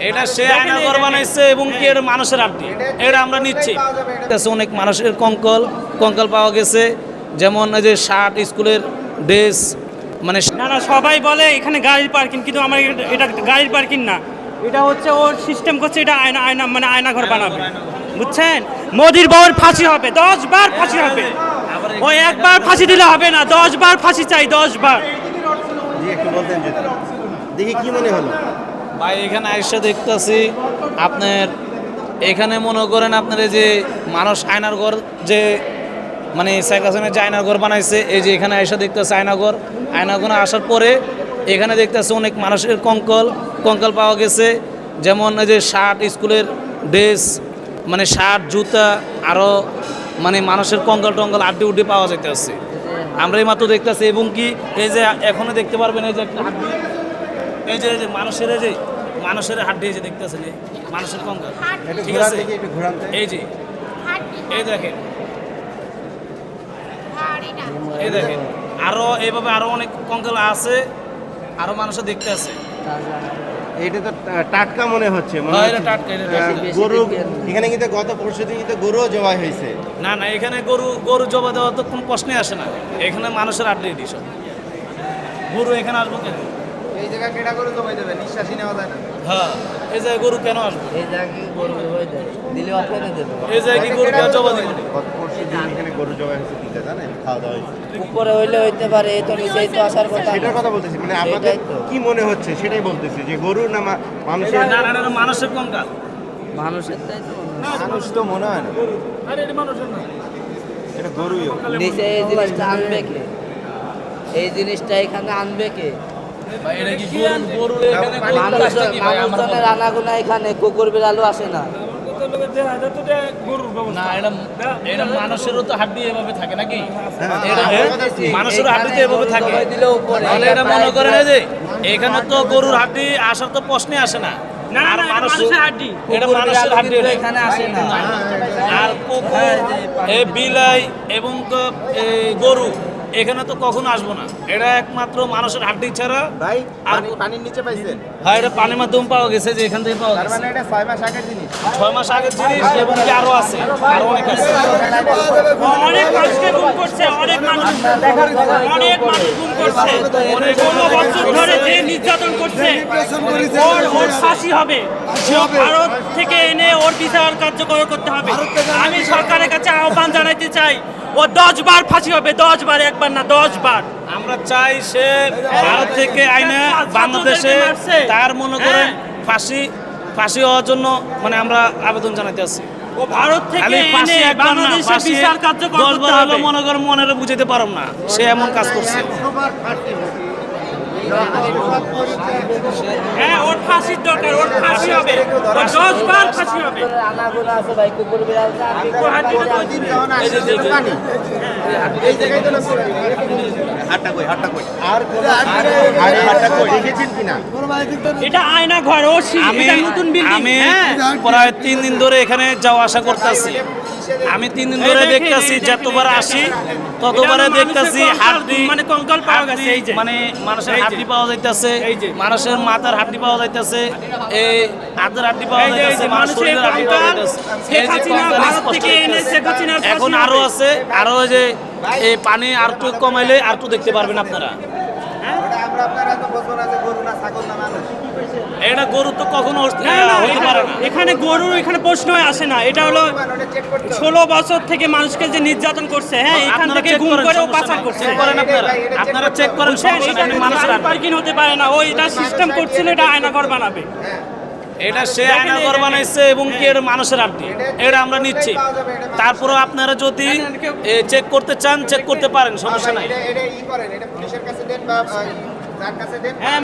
এটা সে আয়নাঘর বানাইছে এবং কি এটা মানুষের আড্ডি? এটা আমরা নিচ্ছি। কাছে অনেক মানুষের কঙ্কল কঙ্কাল পাওয়া গেছে। যেমন এই যে শার্ট স্কুলের ড্রেস মানে না না সবাই বলে এখানে গাড়ির পার্কিং কিন্তু আমার এটা- গাড়ির পার্কিং না। এটা হচ্ছে ওর সিস্টেম করছে এটা আয়না আয়না মানে আয়নাঘর বানাবে। বুঝছেন? মোদির বউর ফাঁসি হবে দশ বার ফাঁসি হবে। ওই একবার ফাঁসি দিলে হবে না দশ বার ফাঁসি চাই দশ বার। দেখি কি মনে হলো। ভাই, এখানে আইসা দেখতেছি আপনার, এখানে মনে করেন আপনার এই যে মানুষ আয়নার ঘর যে মানে শেখ হাসিনা যে আয়নার ঘর বানাইছে, এই যে এখানে আইসা দেখতেছে আয়নাঘর আয়নাঘর আসার পরে এখানে দেখতেছে অনেক মানুষের কঙ্কল, কঙ্কাল পাওয়া গেছে। যেমন এই যে শার্ট, স্কুলের ড্রেস মানে শার্ট, জুতা আরও মানে মানুষের কঙ্কাল টঙ্কাল আড্ডি উড্ডি পাওয়া যাইতেছে। আমরা এই মাত্র দেখতেছি এবং কি এই যে এখনও দেখতে পারবেন এই যে একটা এই যে এই যে মানুষের যে মানুষের হাড্ডি এই যে দেখতেছেন মানুষের কঙ্কাল। ঠিক আছে। এই যে এই দেখেন। এই দেখেন আরও এইভাবে আরও অনেক কঙ্কাল আছে আরও মানুষের দেখতে আছে। এইটা তো টাটকা মনে হচ্ছে এটা এটা। গরু এখানে কিন্তু গত পরশু দিন কিন্তু গরুও জবাই হয়েছে। না না এখানে গরু গরু জবা দেওয়া তো কোনো প্রশ্নই আসে না। এখানে মানুষের আড্ডি এটি সব। গরু এখানে আসব কেন? এই জায়গায় কেটা গরু জবাই দেবে? নিঃশ্বাসই নেওয়া যায় না। হ্যাঁ এই জায়গায় গরু কেন আসব? এই জায়গায় গরু যায় দিলে অপেনে দেবে। এই জায়গায় কি গরু কেন জবা দিব? গত পরশু দিন এখানে গরু জবাই হয়েছে কিনতে জানেন? খাওয়া দাওয়া হয়েছে। উপরে হইলে হইতে পারে এই তো নিচেই তো আসার কথা। সেটার কথা বলতেছি মানে আপনাদের তো। কি মনে হচ্ছে সেটাই বলতেছি যে গরু না মানুষের না না না, না, মানুষের কঙ্কাল মানুষের তাই তো মানুষ তো মনে হয় না। আরে এটা মানুষের না। এটা গরুই নিচে এই জিনিসটা আনবে কে? এই জিনিসটা এখানে আনবে কে? এখানে মানুষজনের আনাগোনা কুকুর বিড়ালও আসে না। মানুষেরও তো হাড্ডি এভাবে থাকে নাকি? এটা মানুষেরও হাড্ডিতে এভাবে থাকে। জবাই দিলে উপরে তাহলে এটা মনে করেন এই যে এখানে তো গরুর হাড্ডি আসার তো প্রশ্নে আসে না। আর মানুষের হাড্ডি। এটা মানুষের হাড্ডি কিন্তু এখানে আসে না। আর কুকুর হ্যাঁ, এই বিলাই এবং তো গরু এখানে তো কখনো আসব না। এটা একমাত্র মানুষের হাড্ডি ছাড়া ভাই আর পানির নিচে পাইছেন। হ্যাঁ এটা পানির মাধ্যমে পাওয়া গেছে যে এখান থেকে পাওয়া তার গেছে। মানে এটা ছয় মাস আগের জিনিস। ছয় মাস আগের জিনিস এবং কি আরও আছে? আরও অনেক আছে। অনেক মানুষকে গুম করছে অনেক মানুষ অনেক মানুষ গুম করছে। অনেক ষোলো বছর ধরে যে নির্যাতন করছে। ওর ওর ফাঁসি হবে। ভারত থেকে এনে বিচার কার্যকর করতে হবে। আমি সরকারের কাছে আহ্বান জানাইতে চাই ও দশ বার ফাঁসি হবে দশ বার একবার না দশ বার। আমরা চাই সে ভারত থেকে আইনে বাংলাদেশে মারছে। তার মনে করেন হ্যাঁ। ফাঁসি ফাঁসি হওয়ার জন্য মানে আমরা আবেদন জানাতে আছি। ও ভারত থেকে এনে বাংলাদেশে বিচার কার্যকর করতে হবে। মনে করেন মনের বুঝাইতে পারম না। সে এমন কাজ করছে। হ্যাঁ ওর ফাঁসির দরকার ওর ফাঁসি হবে। দশ বার ফাঁসি হবে। আনাগোনা আছে ভাই কুকুর বিড়াল আমি হ্যাঁ। প্রায় তিন দিন ধরে এখানে যাওয়া আসা করতেছি। আমি তিন দিন ধরে দেখতেছি যতবার আসি। ততবারে দেখতেছি হাড্ডি মানে কঙ্কাল পাওয়া গেছে, এই যে। মানে মানুষের হাড্ডি পাওয়া যাইতেছে। মানুষের মাথার হাড্ডি পাওয়া যাইতেছে এই হাতের হাড্ডি পাওয়া যাইতেছে মানুষের হাড্ডি পাওয়া যাইতেছে এই যে কঙ্কাল এখন আরও আছে আরও যে এই পানি আর একটু কমাইলে আর একটু দেখতে পারবেন আপনারা এটা গরু তো কখনো না এখানে- গরুর এখানে প্রশ্ন আসে না। এটা হলো করতে ষোলো বছর থেকে মানুষকে যে নির্যাতন করছে হ্যাঁ এখান থেকে গুম করেন, করে পাচার করছে। আপনারা। আপনারা চেক করেন গাড়ি হাড্ডি। পার্কিং হতে পারে না? ও এটা সিস্টেম করছিল এটা আয়নাঘর বানাবে। এটা সে আয়নাঘর বানাইছে এবং কি এটা মানুষের আড্ডি। এটা আমরা নিচ্ছি। তারপরে আপনারা যদি চেক করতে চান চেক করতে পারেন সমস্যা নাই। যার কাছে দেন। হ্যাঁ